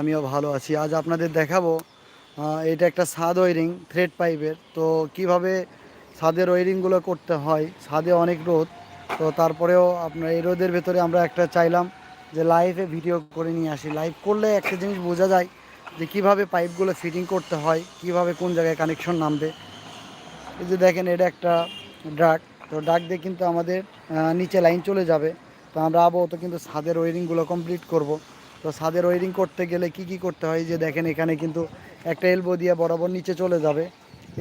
আমিও ভালো আছি। আজ আপনাদের দেখাবো এটা একটা ছাদ ওয়ারিং থ্রেড পাইপের তো কীভাবে ছাদের ওয়ারিংগুলো করতে হয় ছাদে অনেক রোদ, তো তারপরেও আপনার এই রোদের ভেতরে আমরা একটা চাইলাম যে লাইভে ভিডিও করে নিয়ে আসি। লাইভ করলে একটা জিনিস বোঝা যায় যে কীভাবে পাইপগুলো ফিটিং করতে হয়, কীভাবে কোন জায়গায় কানেকশন নামবে। এই যে দেখেন, এটা একটা ড্রাগ তো ডাক দিয়ে কিন্তু আমাদের নিচে লাইন চলে যাবে। তো আমরা আবহাওয়া কিন্তু ছাদের ওয়ারিংগুলো কমপ্লিট করব। তো ছাদের ওয়ারিং করতে গেলে কি কি করতে হয়? যে দেখেন, এখানে কিন্তু একটা এলবো দিয়ে বরাবর নিচে চলে যাবে।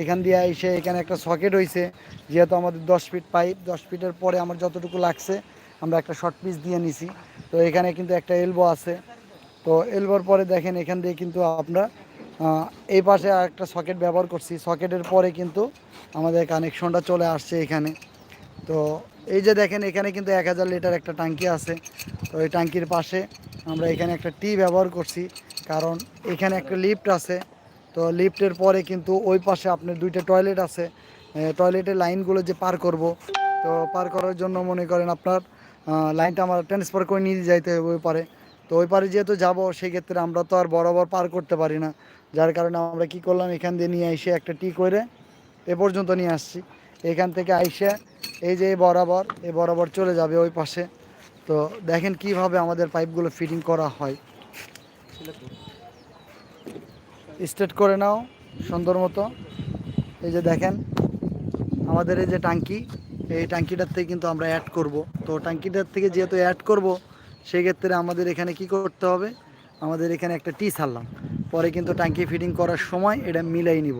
এখান দিয়ে এসে এখানে একটা সকেট হয়েছে যেহেতু আমাদের দশ ফিট পাইপ দশ ফিটের পরে আমার যতটুকু লাগছে, আমরা একটা শর্ট পিস দিয়ে নিছি। তো এখানে কিন্তু একটা এলবো আছে। তো এলবোর পরে দেখেন, এখান দিয়ে কিন্তু আমরা এই পাশে একটা সকেট ব্যবহার করছি। সকেটের পরে কিন্তু আমাদের কানেকশনটা চলে আসছে এখানে। তো এই যে দেখেন, এখানে কিন্তু এক হাজার লিটার একটা ট্যাঙ্কি আছে। তো এই ট্যাঙ্কির পাশে আমরা এখানে একটা টি ব্যবহার করছি, কারণ এখানে একটা লিফট আছে। তো লিফটের পরে কিন্তু ওই পাশে আপনার দুইটা টয়লেট আছে। টয়লেটের লাইনগুলো যে পার করব, তো পার করার জন্য মনে করেন আপনার লাইনটা আমরা ট্রান্সফার করে নিয়ে যাইতে হবে ওই পারে। তো ওই পারে যেহেতু যাব সেই ক্ষেত্রে আমরা তো আর বরাবর পার করতে পারি না। যার কারণে আমরা কি করলাম, এখান দিয়ে নিয়ে এসে একটা টি করে এ পর্যন্ত নিয়ে আসছি। এখান থেকে আইসে এই যে বরাবর এ বরাবর চলে যাবে ওই পাশে। তো দেখেন কীভাবে আমাদের পাইপগুলো ফিটিং করা হয়। স্টেট করে নাও, সুন্দর মতো। এই যে দেখেন, আমাদের এই যে ট্যাঙ্কি, এই ট্যাঙ্কিটার থেকে কিন্তু আমরা অ্যাড করব। তো ট্যাঙ্কিটার থেকে যেহেতু অ্যাড করব সেই ক্ষেত্রে আমাদের এখানে কি করতে হবে? আমাদের এখানে একটা টি ছাড়লাম। পরে কিন্তু ট্যাঙ্কি ফিটিং করার সময় এটা মিলাই নিব।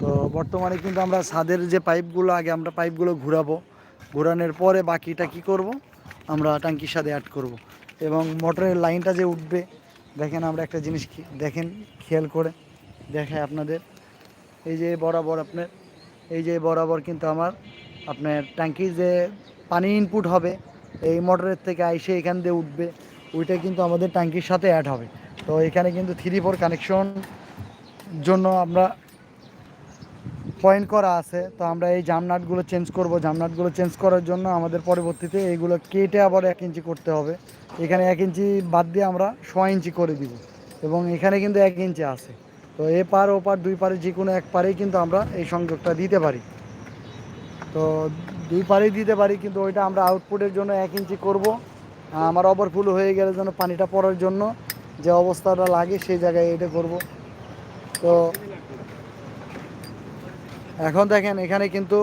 তো বর্তমানে কিন্তু আমরা ছাদের যে পাইপগুলো, আগে আমরা পাইপগুলো ঘুরাবো। ঘুরানোর পরে বাকিটা কি করব? আমরা ট্যাঙ্কির সাথে অ্যাড করব। এবং মোটরের লাইনটা যে উঠবে, দেখেন আমরা একটা জিনিস দেখেন, খেয়াল করে দেখায় আপনাদের। এই যে বরাবর আপনার, এই যে বরাবর কিন্তু আমার, আপনার ট্যাঙ্কির যে পানি ইনপুট হবে, এই মোটরের থেকে আইসে এখান দিয়ে উঠবে, ওইটা কিন্তু আমাদের ট্যাঙ্কির সাথে অ্যাড হবে। তো এখানে কিন্তু থ্রি ফোর কানেকশন জন্য আমরা পয়েন্ট করা আছে, তো আমরা এই জামনাটগুলো চেঞ্জ করব। জামনাটগুলো চেঞ্জ করার জন্য আমাদের পরবর্তীতে এইগুলো কেটে আবার এক ইঞ্চি করতে হবে। এখানে এক ইঞ্চি বাদ দিয়ে আমরা ছ ইঞ্চি করে দিব এবং এখানে কিন্তু এক ইঞ্চি আছে। তো এ পার, ও পার, দুই পারে যে কোনো এক পারেই কিন্তু আমরা এই সংযোগটা দিতে পারি। তো দুই পারেই দিতে পারি, কিন্তু ওইটা আমরা আউটপুটের জন্য এক ইঞ্চি করব। আমার ওভারফুল হয়ে গেলে যেন পানিটা পড়ার জন্য যে অবস্থাটা লাগে সেই জায়গায় এটা করব। তো এখন দেখেন, এখানে কিন্তু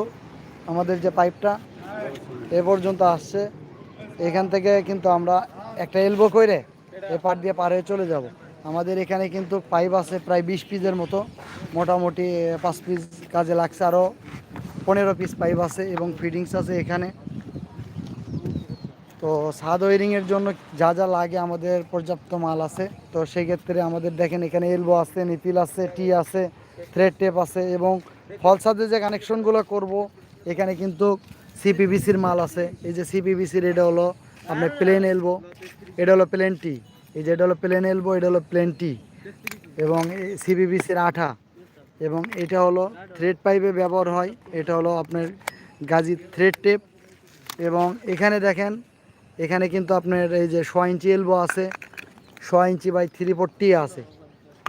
আমাদের যে পাইপটা, এ পর্যন্ত আসছে। এখান থেকে কিন্তু আমরা একটা এলবো করে এ পার দিয়ে পার হয়ে চলে যাব। আমাদের এখানে কিন্তু পাইপ আছে প্রায় বিশ পিসের মতো। মোটামুটি পাঁচ পিস কাজে লাগছে। আরও পনেরো পিস পাইপ আছে এবং ফিটিংস আছে এখানে। তো সাদ ওয়ারিংয়ের জন্য যা যা লাগে আমাদের পর্যাপ্ত মাল আছে। তো সেই ক্ষেত্রে আমাদের দেখেন, এখানে এলবো আছে নিপিল আছে, টি আছে, থ্রেড টেপ আছে এবং ফল সাদের যে কানেকশনগুলো করব, এখানে কিন্তু সিপিবিসির মাল আছে। এই যে সিপিবিসির এটা হলো আপনার প্লেন এলবো এটা হলো প্লেন টি এই যে এটা হলো প্লেন এলবো এটা হলো প্লেন টি এবং সিপিবিসির আঠা। এবং এটা হলো থ্রেড পাইপে ব্যবহার হয়। এটা হলো আপনার গাজি থ্রেড টেপ এবং এখানে দেখেন, এখানে কিন্তু আপনার এই যে ছ ইঞ্চি এলবো আছে। ছ ইঞ্চি বাই থ্রি ফোরটি আছে।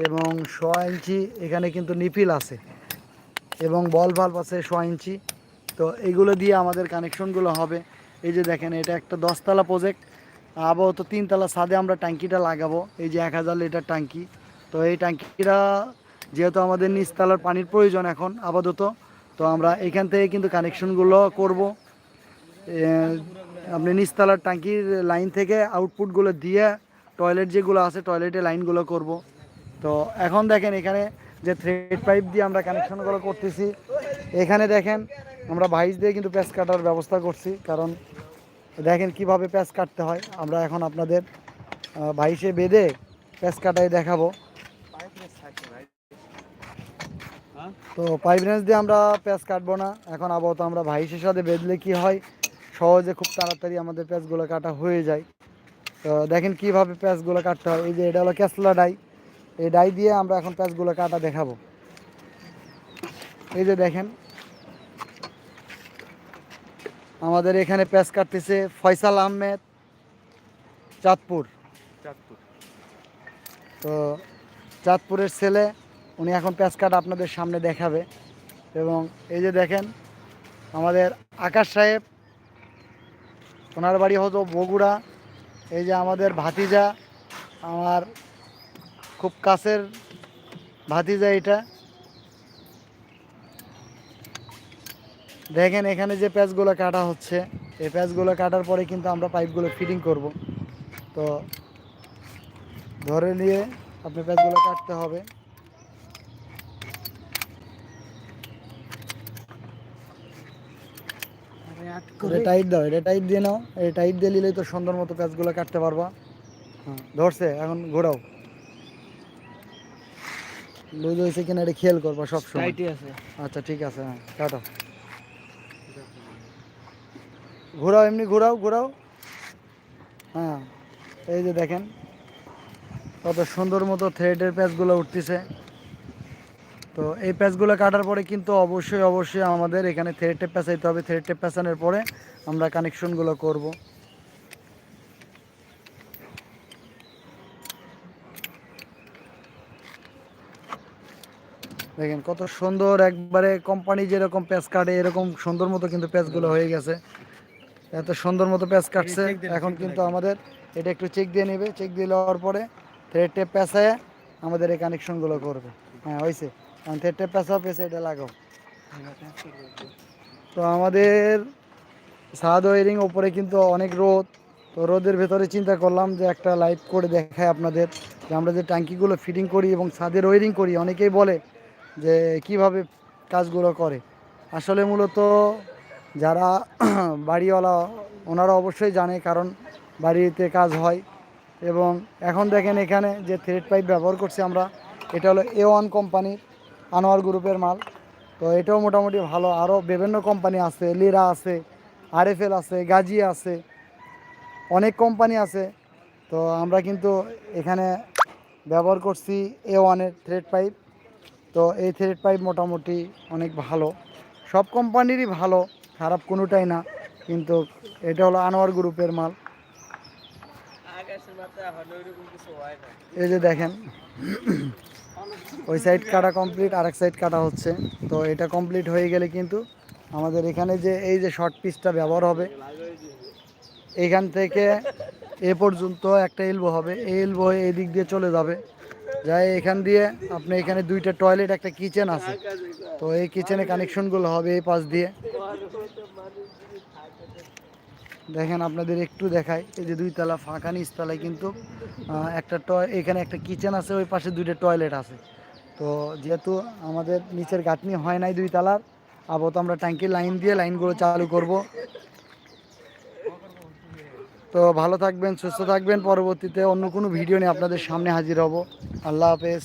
এবং ছ ইঞ্চি এখানে কিন্তু নিপিল আছে। এবং বল ভাল্ব আছে ছ ইঞ্চি। তো এইগুলো দিয়ে আমাদের কানেকশনগুলো হবে। এই যে দেখেন, এটা একটা দশতলা প্রজেক্ট আপাতত তিনতলা ছাদে আমরা ট্যাঙ্কিটা লাগাবো। এই যে এক হাজার লিটার ট্যাঙ্কি। তো এই ট্যাঙ্কিটা যেহেতু আমাদের নিচতলার পানির প্রয়োজন এখন আপাতত, তো আমরা এখান থেকে কিন্তু কানেকশনগুলো করব। আপনি নিচতলার ট্যাঙ্কির লাইন থেকে আউটপুটগুলো দিয়ে টয়লেট যেগুলো আছে টয়লেটে লাইনগুলো করব। তো এখন দেখেন এখানে যে থ্রেড পাইপ দিয়ে আমরা কানেকশনগুলো করতেছি। এখানে দেখেন, আমরা ভাইস দিয়ে কিন্তু প্যাচ কাটার ব্যবস্থা করছি, কারণ দেখেন কীভাবে প্যাচ কাটতে হয়। আমরা এখন আপনাদের ভাইসে বেঁধে প্যাচ কাটাই দেখাবো। তো পাইপ রেঞ্জ দিয়ে আমরা প্যাচ কাটবো না। এখন আপাতত আমরা ভাইসের সাথে বেঁধলে কি হয়, সহজে খুব তাড়াতাড়ি আমাদের প্যাচগুলো কাটা হয়ে যায়। তো দেখেন কীভাবে প্যাচগুলো কাটতে হয়। এই যে এটা হলো ক্যাসলা ডাই এই ডাই দিয়ে আমরা এখন প্যাচগুলো কাটা দেখাবো। এই যে দেখেন আমাদের এখানে প্যাচ কাটতেছে ফয়সাল আহমেদ চাঁদপুর। চাঁদপুর। তো চাঁদপুরের ছেলে উনি এখন প্যাচ কাট আপনাদের সামনে দেখাবে। এবং এই যে দেখেন আমাদের আকাশ সাহেব ওনার বাড়ি হতো বগুড়া। এই যে আমাদের ভাতিজা আমার খুব কাছের ভাতিজা এটা। দেখেন এখানে যে প্যাচগুলো কাটা হচ্ছে, এই প্যাচগুলো কাটার পরে কিন্তু আমরা পাইপগুলো ফিটিং করব। তো ধরে নিয়ে আপনি প্যাচগুলো কাটতে হবে। এটা টাইট দাও, এটা টাইট দিয়ে নাও এই টাইট দিয়ে নিলেই তো সুন্দর মতো প্যাচগুলো কাটতে পারবা। ধরছে, এখন ঘোরাও। লুজ হয়েছে কিনা এটা খেয়াল করবা সবসময় টাইটই আছে। আচ্ছা ঠিক আছে হ্যাঁ কাটো। ঘোরাও এমনি ঘোরাও ঘোরাও। হ্যাঁ এই যে দেখেন কত সুন্দর মতো থ্রেডের প্যাচগুলো উঠতেছে। তো এই প্যাচগুলো কাটার পরে কিন্তু অবশ্যই অবশ্যই আমাদের এখানে থ্রেড টেপ পেঁচাইতে হবে। থ্রেড টেপ পেঁচানোর পরে আমরা কানেকশনগুলো করব। দেখেন কত সুন্দর একবারে কোম্পানি যেরকম প্যাচ কাটে এরকম সুন্দর মতো কিন্তু প্যাচগুলো হয়ে গেছে। এত সুন্দর মতো প্যাচ কাটছে। এখন কিন্তু আমাদের এটা একটু চেক দিয়ে নেবে। চেক দিয়ে নেওয়ার পরে থ্রেড টেপ পেঁচায় আমাদের এই কানেকশনগুলো করবে। হ্যাঁ হয়েছে কারণ থ্রেড টেপ পেঁচাও পেঁচে এটা লাগাও। তো আমাদের সাদ ওয়ারিং ওপরে কিন্তু অনেক রোদ। তো রোদের ভেতরে চিন্তা করলাম যে একটা লাইভ করে দেখায় আপনাদের। যে আমরা যে ট্যাঙ্কিগুলো ফিটিং করি এবং ছাদের ওয়ারিং করি অনেকেই বলে যে কীভাবে কাজগুলো করে। আসলে মূলত যারা বাড়িওয়ালা, ওনারা অবশ্যই জানে কারণ বাড়িতে কাজ হয় এবং এখন দেখেন এখানে যে থ্রেড পাইপ ব্যবহার করছি আমরা, এটা হলো এ ওয়ান কোম্পানির আনোয়ার গ্রুপের মাল। তো এটাও মোটামুটি ভালো। আরও বিভিন্ন কোম্পানি আছে লিরা আছে আরএফএল আছে গাজি আছে, অনেক কোম্পানি আছে। তো আমরা কিন্তু এখানে ব্যবহার করছি এ ওয়ানের থ্রেড পাইপ তো এই থ্রেড পাইপ মোটামুটি অনেক ভালো। সব কোম্পানিরই ভালো, খারাপ কোনোটাই না, কিন্তু এটা হলো আনোয়ার গ্রুপের মাল। এই যে দেখেন, ওই সাইড কাটা কমপ্লিট আর এক সাইড কাটা হচ্ছে। তো এটা কমপ্লিট হয়ে গেলে কিন্তু আমাদের এখানে যে, এই যে শর্ট পিসটা ব্যবহার হবে, এখান থেকে এ পর্যন্ত একটা এলবো হবে। এই এলবো এই দিক দিয়ে চলে যাবে। যাই, এখান দিয়ে আপনি এখানে দুইটা টয়লেট একটা কিচেন আছে। তো এই কিচেনে কানেকশনগুলো হবে এই পাশ দিয়ে। দেখেন আপনাদের একটু দেখায় এই যে দুই তলা ফাঁকা নিচতলায় কিন্তু একটা টয় এখানে একটা কিচেন আছে, ওই পাশে দুইটা টয়লেট আছে। তো যেহেতু আমাদের নিচের গাঁথনি হয় নাই দুই তলার, আপাতত আমরা ট্যাঙ্কির লাইন দিয়ে লাইনগুলো চালু করব। তো ভালো থাকবেন, সুস্থ থাকবেন। পরবর্তীতে অন্য কোনো ভিডিও নিয়ে আপনাদের সামনে হাজির হব। আল্লাহ হাফেজ।